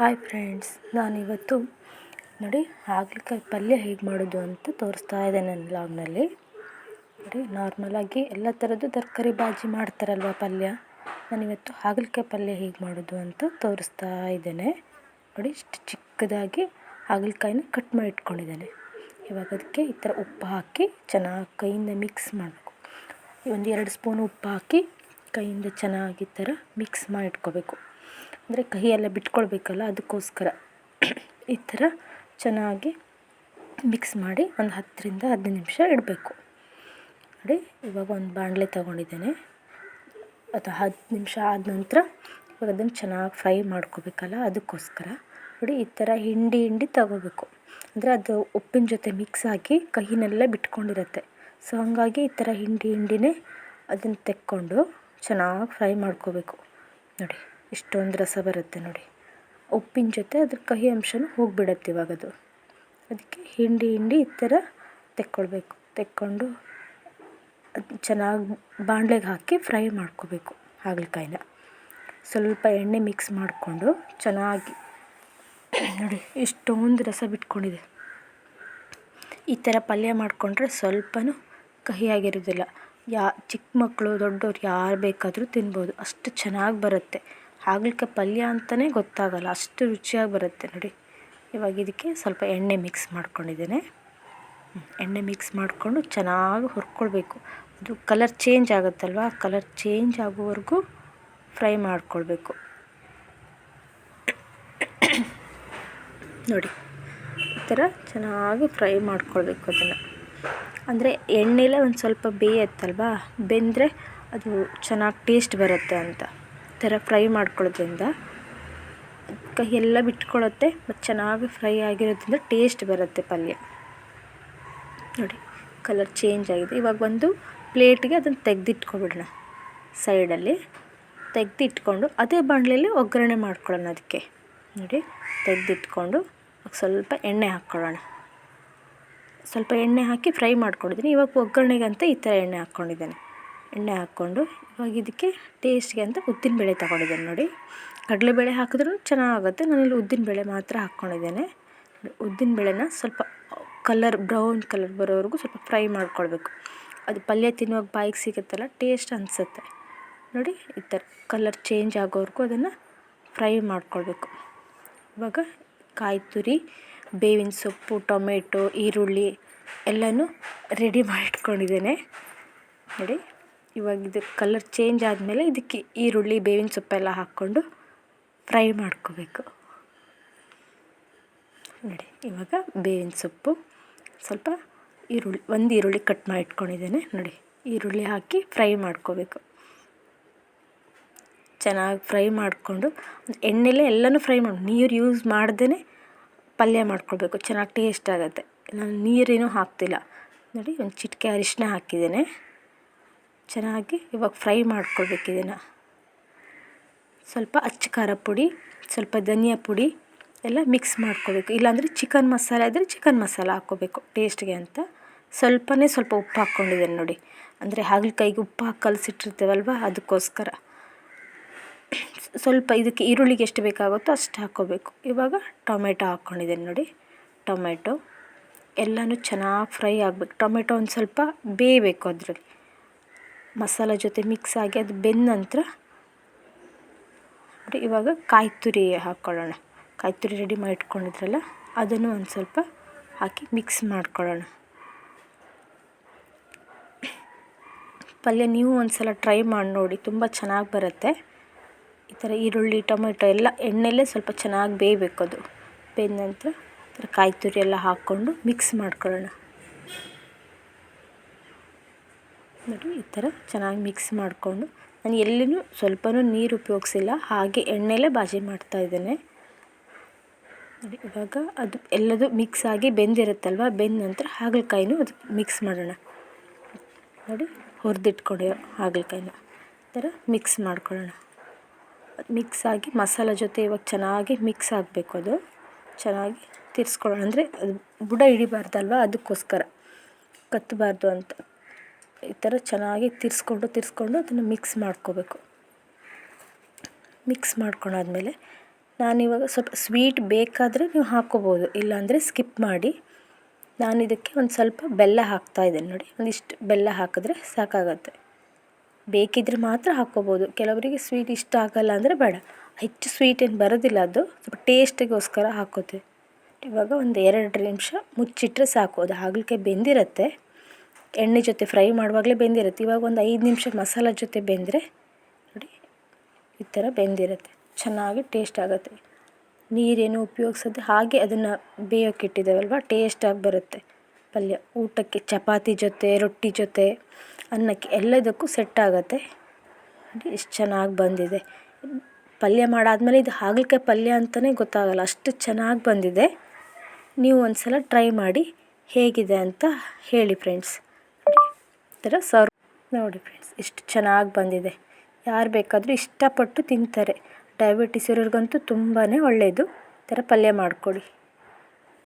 Hi friends ನಾನಿವತ್ತು ನೋಡಿ ಹಾಗಲಕಾಯಿ ಪಲ್ಯ ಹೇಗೆ ಮಾಡೋದು ಅಂತ ತೋರಿಸ್ತಾ ಇದ್ದೇನೆ ನನ್ನ ಲಾಗ್ನಲ್ಲಿ ನೋಡಿ ನಾರ್ಮಲಾಗಿ ಎಲ್ಲ ಥರದ್ದು ತರಕಾರಿ ಬಾಜಿ ಮಾಡ್ತಾರಲ್ವ ಪಲ್ಯ? ನಾನಿವತ್ತು ಹಾಗಲಕಾಯಿ ಪಲ್ಯ ಹೇಗೆ ಮಾಡೋದು ಅಂತ ತೋರಿಸ್ತಾ ಇದ್ದೇನೆ. ನೋಡಿ, ಇಷ್ಟು ಚಿಕ್ಕದಾಗಿ ಹಾಗಲಕಾಯಿನ ಕಟ್ ಮಾಡಿ ಇಟ್ಕೊಂಡಿದ್ದೇನೆ. ಇವಾಗ ಅದಕ್ಕೆ ಈ ಥರ ಉಪ್ಪು ಹಾಕಿ ಚೆನ್ನಾಗಿ ಕೈಯಿಂದ ಮಿಕ್ಸ್ ಮಾಡಬೇಕು. ಒಂದು ಎರಡು ಸ್ಪೂನ್ ಉಪ್ಪು ಹಾಕಿ ಕೈಯಿಂದ ಚೆನ್ನಾಗಿ ಥರ ಮಿಕ್ಸ್ ಮಾಡಿ ಇಟ್ಕೋಬೇಕು. ಅಂದರೆ ಕಹಿ ಎಲ್ಲ ಬಿಟ್ಕೊಳ್ಬೇಕಲ್ಲ ಅದಕ್ಕೋಸ್ಕರ. ಈ ಥರ ಚೆನ್ನಾಗಿ ಮಿಕ್ಸ್ ಮಾಡಿ ಒಂದು ಹತ್ತರಿಂದ ಹದಿನೈದು ನಿಮಿಷ ಇಡಬೇಕು. ನೋಡಿ, ಇವಾಗ ಒಂದು ಬಾಣಲೆ ತೊಗೊಂಡಿದ್ದೇನೆ. ಅದು ಹತ್ತು ನಿಮಿಷ ಆದ ನಂತರ ಇವಾಗ ಅದನ್ನು ಚೆನ್ನಾಗಿ ಫ್ರೈ ಮಾಡ್ಕೋಬೇಕಲ್ಲ ಅದಕ್ಕೋಸ್ಕರ. ನೋಡಿ, ಈ ಥರ ಹಿಂಡಿ ಹಿಂಡಿ ತಗೋಬೇಕು. ಅಂದರೆ ಅದು ಉಪ್ಪಿನ ಜೊತೆ ಮಿಕ್ಸ್ ಆಗಿ ಕಹಿನೆಲ್ಲ ಬಿಟ್ಕೊಂಡಿರುತ್ತೆ. ಸೊ, ಹಾಗಾಗಿ ಈ ಥರ ಹಿಂಡಿ ಹಿಂಡಿನೇ ಅದನ್ನು ತೆಕ್ಕೊಂಡು ಚೆನ್ನಾಗಿ ಫ್ರೈ ಮಾಡ್ಕೋಬೇಕು. ನೋಡಿ. ಇಷ್ಟೊಂದು ರಸ ಬರುತ್ತೆ ನೋಡಿ. ಉಪ್ಪಿನ ಜೊತೆ ಅದ್ರ ಕಹಿ ಅಂಶನೂ ಹೋಗಿಬಿಡತ್ತೆ ಇವಾಗ ಅದು ಅದಕ್ಕೆ ಹಿಂಡಿ ಹಿಂಡಿ ಈ ಥರ ತೆಕ್ಕೊಳ್ಬೇಕು. ತೆಕ್ಕೊಂಡು ಅದು ಚೆನ್ನಾಗಿ ಬಾಣಲೆಗೆ ಹಾಕಿ ಫ್ರೈ ಮಾಡ್ಕೋಬೇಕು ಹಾಗಲಕಾಯಿನ. ಸ್ವಲ್ಪ ಎಣ್ಣೆ ಮಿಕ್ಸ್ ಮಾಡಿಕೊಂಡು ಚೆನ್ನಾಗಿ ನೋಡಿ ಇಷ್ಟೊಂದು ರಸ ಬಿಟ್ಕೊಂಡಿದೆ. ಈ ಥರ ಪಲ್ಯ ಮಾಡಿಕೊಂಡ್ರೆ ಸ್ವಲ್ಪನೂ ಕಹಿಯಾಗಿರೋದಿಲ್ಲ ಯಾ ಚಿಕ್ಕ ಮಕ್ಕಳು, ದೊಡ್ಡವ್ರು ಯಾರು ಬೇಕಾದರೂ ತಿನ್ಬೋದು. ಅಷ್ಟು ಚೆನ್ನಾಗಿ ಬರುತ್ತೆ. ಹಾಗಲಕಾಯಿ ಪಲ್ಯ ಅಂತಲೇ ಗೊತ್ತಾಗಲ್ಲ. ಅಷ್ಟು ರುಚಿಯಾಗಿ ಬರುತ್ತೆ ನೋಡಿ. ಇವಾಗ ಇದಕ್ಕೆ ಸ್ವಲ್ಪ ಎಣ್ಣೆ ಮಿಕ್ಸ್ ಮಾಡ್ಕೊಂಡಿದ್ದೇನೆ. ಎಣ್ಣೆ ಮಿಕ್ಸ್ ಮಾಡಿಕೊಂಡು ಚೆನ್ನಾಗಿ ಹುರ್ಕೊಳ್ಬೇಕು. ಅದು ಕಲರ್ ಚೇಂಜ್ ಆಗುತ್ತಲ್ವ? ಕಲರ್ ಚೇಂಜ್ ಆಗೋವರೆಗೂ ಫ್ರೈ ಮಾಡ್ಕೊಳ್ಬೇಕು. ನೋಡಿ, ಈ ಥರ ಚೆನ್ನಾಗಿ ಫ್ರೈ ಮಾಡ್ಕೊಳ್ಬೇಕು ಅದನ್ನು. ಅಂದರೆ ಎಣ್ಣೆಲೇ ಒಂದು ಸ್ವಲ್ಪ ಬೇಯತ್ತಲ್ವ? ಬೆಂದರೆ ಅದು ಚೆನ್ನಾಗಿ ಟೇಸ್ಟ್ ಬರುತ್ತೆ ಅಂತ. ಥರ ಫ್ರೈ ಮಾಡ್ಕೊಳ್ಳೋದ್ರಿಂದ ಎಲ್ಲ ಬಿಟ್ಕೊಳ್ಳುತ್ತೆ ಮತ್ತು ಚೆನ್ನಾಗಿ ಫ್ರೈ ಆಗಿರೋದ್ರಿಂದ ಟೇಸ್ಟ್ ಬರುತ್ತೆ ಪಲ್ಯ. ನೋಡಿ ಕಲರ್ ಚೇಂಜ್ ಆಗಿದೆ. ಇವಾಗ ಒಂದು ಪ್ಲೇಟ್ಗೆ ಅದನ್ನು ತೆಗೆದಿಟ್ಕೊಬಿಡೋಣ. ಸೈಡಲ್ಲಿ ತೆಗೆದಿಟ್ಕೊಂಡು ಅದೇ ಬಾಣಲೆಯಲ್ಲಿ ಒಗ್ಗರಣೆ ಮಾಡ್ಕೊಳ್ಳೋಣ ಅದಕ್ಕೆ. ನೋಡಿ, ತೆಗೆದಿಟ್ಕೊಂಡು ಸ್ವಲ್ಪ ಎಣ್ಣೆ ಹಾಕ್ಕೊಳ್ಳೋಣ. ಸ್ವಲ್ಪ ಎಣ್ಣೆ ಹಾಕಿ ಫ್ರೈ ಮಾಡ್ಕೊಂಡಿದ್ದೀನಿ. ಇವಾಗ ಒಗ್ಗರಣೆಗೆ ಈ ಥರ ಎಣ್ಣೆ ಹಾಕ್ಕೊಂಡಿದ್ದೇನೆ. ಎಣ್ಣೆ ಹಾಕ್ಕೊಂಡು ಇವಾಗ ಇದಕ್ಕೆ ಟೇಸ್ಟ್ಗೆ ಅಂತ ಉದ್ದಿನಬೇಳೆ ತೊಗೊಂಡಿದ್ದೇನೆ ನೋಡಿ. ಕಡಲೆಬೇಳೆ ಹಾಕಿದ್ರೂ ಚೆನ್ನಾಗುತ್ತೆ ನಾನಿಲ್ಲಿ ಉದ್ದಿನಬೇಳೆ ಮಾತ್ರ ಹಾಕ್ಕೊಂಡಿದ್ದೇನೆ. ಉದ್ದಿನಬೇಳೆನ ಸ್ವಲ್ಪ ಕಲರ್ ಬ್ರೌನ್ ಕಲರ್ ಬರೋವರೆಗೂ ಸ್ವಲ್ಪ ಫ್ರೈ ಮಾಡ್ಕೊಳ್ಬೇಕು. ಅದು ಪಲ್ಯ ತಿನ್ನುವಾಗ ಬಾಯಿಗೆ ಸಿಗುತ್ತಲ್ಲ ಟೇಸ್ಟ್ ಅನಿಸುತ್ತೆ. ನೋಡಿ, ಈ ಥರ ಕಲರ್ ಚೇಂಜ್ ಆಗೋವರೆಗೂ ಅದನ್ನು ಫ್ರೈ ಮಾಡ್ಕೊಳ್ಬೇಕು. ಇವಾಗ ಕಾಯಿ ತುರಿ, ಬೇವಿನ ಸೊಪ್ಪು, ಟೊಮೆಟೊ, ಈರುಳ್ಳಿ ಎಲ್ಲನೂ ರೆಡಿ ಮಾಡಿಟ್ಕೊಂಡಿದ್ದೇನೆ. ನೋಡಿ. ಇವಾಗ ಇದು ಕಲರ್ ಚೇಂಜ್ ಆದಮೇಲೆ ಇದಕ್ಕೆ ಈರುಳ್ಳಿ, ಬೇವಿನ ಸೊಪ್ಪೆಲ್ಲ ಹಾಕ್ಕೊಂಡು ಫ್ರೈ ಮಾಡ್ಕೋಬೇಕು. ನೋಡಿ, ಇವಾಗ ಬೇವಿನ ಸೊಪ್ಪು, ಸ್ವಲ್ಪ ಈರುಳ್ಳಿ, ಒಂದು ಈರುಳ್ಳಿ ಕಟ್ ಮಾಡಿ ಇಟ್ಕೊಂಡಿದ್ದೇನೆ. ನೋಡಿ, ಈರುಳ್ಳಿ ಹಾಕಿ ಫ್ರೈ ಮಾಡ್ಕೋಬೇಕು. ಚೆನ್ನಾಗಿ ಫ್ರೈ ಮಾಡಿಕೊಂಡು ಎಣ್ಣೆಲೇ ಎಲ್ಲನೂ ಫ್ರೈ ಮಾಡಿ, ನೀರು ಯೂಸ್ ಮಾಡ್ದೇ ಪಲ್ಯ ಮಾಡ್ಕೊಳ್ಬೇಕು. ಚೆನ್ನಾಗಿ ಟೇಸ್ಟ್ ಆಗುತ್ತೆ. ನಾನು ನೀರೇನು ಹಾಕ್ತಿಲ್ಲ. ನೋಡಿ, ಒಂದು ಚಿಟಿಕೆ ಅರಿಶಿನ ಹಾಕಿದ್ದೇನೆ. ಚೆನ್ನಾಗಿ ಇವಾಗ ಫ್ರೈ ಮಾಡ್ಕೊಳ್ಬೇಕು ಇದನ್ನು. ಸ್ವಲ್ಪ ಅಚ್ಚ ಖಾರ ಪುಡಿ, ಸ್ವಲ್ಪ ಧನಿಯಾ ಪುಡಿ ಎಲ್ಲ ಮಿಕ್ಸ್ ಮಾಡ್ಕೋಬೇಕು ಇಲ್ಲಾಂದರೆ ಚಿಕನ್ ಮಸಾಲೆ ಆದರೆ ಚಿಕನ್ ಮಸಾಲ ಹಾಕ್ಕೋಬೇಕು ಟೇಸ್ಟ್ಗೆ ಅಂತ. ಸ್ವಲ್ಪನೇ ಸ್ವಲ್ಪ ಉಪ್ಪು ಹಾಕ್ಕೊಂಡಿದ್ದೇನೆ ನೋಡಿ. ಅಂದರೆ ಹಾಗಲಕಾಯಿಗೆ ಉಪ್ಪು ಹಾಕಿ ಕಲಸಿಟ್ಟಿರ್ತೇವಲ್ವ ಅದಕ್ಕೋಸ್ಕರ. ಸ್ವಲ್ಪ ಇದಕ್ಕೆ ಈರುಳ್ಳಿಗೆ ಎಷ್ಟು ಬೇಕಾಗುತ್ತೋ ಅಷ್ಟು ಹಾಕ್ಕೋಬೇಕು ಇವಾಗ ಟೊಮೆಟೊ ಹಾಕ್ಕೊಂಡಿದ್ದೇನೆ ನೋಡಿ. ಟೊಮೆಟೊ ಎಲ್ಲನೂ ಚೆನ್ನಾಗಿ ಫ್ರೈ ಆಗಬೇಕು. ಟೊಮೆಟೊ ಒಂದು ಸ್ವಲ್ಪ ಬೇಯಬೇಕು ಅದರಲ್ಲಿ. ಮಸಾಲ ಜೊತೆ ಮಿಕ್ಸ್ ಆಗಿ ಅದು ಬೆಂದ ನಂತರ ನೋಡಿ ಇವಾಗ ಕಾಯಿ ತುರಿ ಹಾಕ್ಕೊಳ್ಳೋಣ ಕಾಯಿ ತುರಿ ರೆಡಿ ಮಾಡಿ ಇಟ್ಕೊಂಡಿದ್ರಲ್ಲ ಅದನ್ನು ಒಂದು ಸ್ವಲ್ಪ ಹಾಕಿ ಮಿಕ್ಸ್ ಮಾಡ್ಕೊಳ್ಳೋಣ. ಪಲ್ಯ ನೀವು ಒಂದು ಸಲ ಟ್ರೈ ಮಾಡಿ ನೋಡಿ, ತುಂಬ ಚೆನ್ನಾಗಿ ಬರುತ್ತೆ. ಈ ಥರ ಈರುಳ್ಳಿ, ಟೊಮೆಟೊ ಎಲ್ಲ ಎಣ್ಣೆಲ್ಲೇ ಸ್ವಲ್ಪ ಚೆನ್ನಾಗಿ ಬೇಯಬೇಕು ಅದು. ಬೆಂದ ನಂತರ ಈ ಕಾಯಿ ತುರಿ ಎಲ್ಲ ಹಾಕ್ಕೊಂಡು ಮಿಕ್ಸ್ ಮಾಡ್ಕೊಳ್ಳೋಣ. ನೋಡಿ, ಈ ಥರ ಚೆನ್ನಾಗಿ ಮಿಕ್ಸ್ ಮಾಡಿಕೊಂಡು ನಾನು ಎಲ್ಲೂ ಸ್ವಲ್ಪನೂ ನೀರು ಉಪಯೋಗಿಸಿಲ್ಲ, ಹಾಗೆ ಎಣ್ಣೆಲೇ ಬಾಜಿ ಮಾಡ್ತಾ ಇದ್ದೇನೆ. ನೋಡಿ, ಇವಾಗ ಅದು ಎಲ್ಲದು ಮಿಕ್ಸ್ ಆಗಿ ಬೆಂದಿರುತ್ತಲ್ವ, ಬೆಂದ ನಂತರ ಹಾಗಲಕಾಯಿನೂ ಅದು ಮಿಕ್ಸ್ ಮಾಡೋಣ. ನೋಡಿ, ಹುರಿದಿಟ್ಕೊಂಡಿರೋ ಹಾಗಲಕಾಯಿನ ಈ ಥರ ಮಿಕ್ಸ್ ಮಾಡ್ಕೊಳ್ಳೋಣ. ಮಿಕ್ಸ್ ಆಗಿ ಮಸಾಲೆ ಜೊತೆ ಇವಾಗ ಚೆನ್ನಾಗಿ ಮಿಕ್ಸ್ ಆಗಬೇಕು ಅದು. ಚೆನ್ನಾಗಿ ತಿರ್ಸ್ಕೊಳ್ಳೋಣ. ಅಂದರೆ ಅದು ಬುಡ ಹಿಡಿಬಾರ್ದಲ್ವ, ಅದಕ್ಕೋಸ್ಕರ. ಕತ್ತಬಾರ್ದು ಅಂತ. ಈ ಥರ ಚೆನ್ನಾಗಿ ತಿರ್ಸ್ಕೊಂಡು ತಿರ್ಸ್ಕೊಂಡು ಅದನ್ನು ಮಿಕ್ಸ್ ಮಾಡ್ಕೋಬೇಕು. ಮಿಕ್ಸ್ ಮಾಡ್ಕೊಂಡಾದ್ಮೇಲೆ ನಾನಿವಾಗ ಸ್ವಲ್ಪ ಸ್ವೀಟ್ ಬೇಕಾದರೆ ನೀವು ಹಾಕ್ಕೋಬೋದು, ಇಲ್ಲಾಂದರೆ ಸ್ಕಿಪ್ ಮಾಡಿ ನಾನು ಇದಕ್ಕೆ ಒಂದು ಸ್ವಲ್ಪ ಬೆಲ್ಲ ಹಾಕ್ತಾ ಇದ್ದೇನೆ ನೋಡಿ, ಒಂದಿಷ್ಟು ಬೆಲ್ಲ ಹಾಕಿದ್ರೆ ಸಾಕಾಗತ್ತೆ. ಬೇಕಿದ್ರೆ ಮಾತ್ರ ಹಾಕ್ಕೋಬೋದು. ಕೆಲವರಿಗೆ ಸ್ವೀಟ್ ಇಷ್ಟ ಆಗಲ್ಲ ಅಂದರೆ ಬೇಡ. ಹೆಚ್ಚು ಸ್ವೀಟ್ ಏನು ಬರೋದಿಲ್ಲ ಅದು, ಸ್ವಲ್ಪ ಟೇಸ್ಟಿಗೋಸ್ಕರ ಹಾಕೋತೀವಿ ಇವಾಗ ಒಂದು ಎರಡು ನಿಮಿಷ ಮುಚ್ಚಿಟ್ರೆ ಸಾಕು, ಅದು ಹಾಗಲಕಾಯಿ ಬೆಂದಿರುತ್ತೆ. ಎಣ್ಣೆ ಜೊತೆ ಫ್ರೈ ಮಾಡುವಾಗಲೇ ಬೆಂದಿರುತ್ತೆ. ಇವಾಗ ಒಂದು ಐದು ನಿಮಿಷ ಮಸಾಲ ಜೊತೆ ಬೆಂದರೆ ನೋಡಿ, ಈ ಥರ ಬೆಂದಿರುತ್ತೆ. ಚೆನ್ನಾಗಿ ಟೇಸ್ಟ್ ಆಗುತ್ತೆ. ನೀರೇನು ಉಪಯೋಗಿಸದೆ ಹಾಗೆ ಅದನ್ನು ಬೇಯೋಕೆ ಇಟ್ಟಿದ್ದೇವಲ್ವ ಟೇಸ್ಟಾಗಿ ಬರುತ್ತೆ. ಪಲ್ಯ, ಊಟಕ್ಕೆ ಚಪಾತಿ ಜೊತೆ, ರೊಟ್ಟಿ ಜೊತೆ, ಅನ್ನಕ್ಕೆ ಎಲ್ಲದಕ್ಕೂ ಸೆಟ್ ಆಗುತ್ತೆ. ನೋಡಿ ಎಷ್ಟು ಚೆನ್ನಾಗಿ ಬಂದಿದೆ. ಪಲ್ಯ ಮಾಡಾದಮೇಲೆ ಇದು ಹಾಗಲಕಾಯಿ ಪಲ್ಯ ಅಂತಲೇ ಗೊತ್ತಾಗಲ್ಲ, ಅಷ್ಟು ಚೆನ್ನಾಗಿ ಬಂದಿದೆ. ನೀವು ಒಂದು ಸಲ ಟ್ರೈ ಮಾಡಿ ಹೇಗಿದೆ ಅಂತ ಹೇಳಿ ಫ್ರೆಂಡ್ಸ್ ಥರ ಸರ್ವ್ ನೋಡಿ ಫ್ರೆಂಡ್ಸ್ ಎಷ್ಟು ಚೆನ್ನಾಗಿ ಬಂದಿದೆ. ಯಾರು ಬೇಕಾದರೂ ಇಷ್ಟಪಟ್ಟು ತಿಂತಾರೆ. ಡಯಾಬಿಟಿಸ್ ಇರೋರಿಗಂತೂ ತುಂಬಾ ಒಳ್ಳೆಯದು ಈ ಥರ ಪಲ್ಯ ಮಾಡಿಕೊಡಿ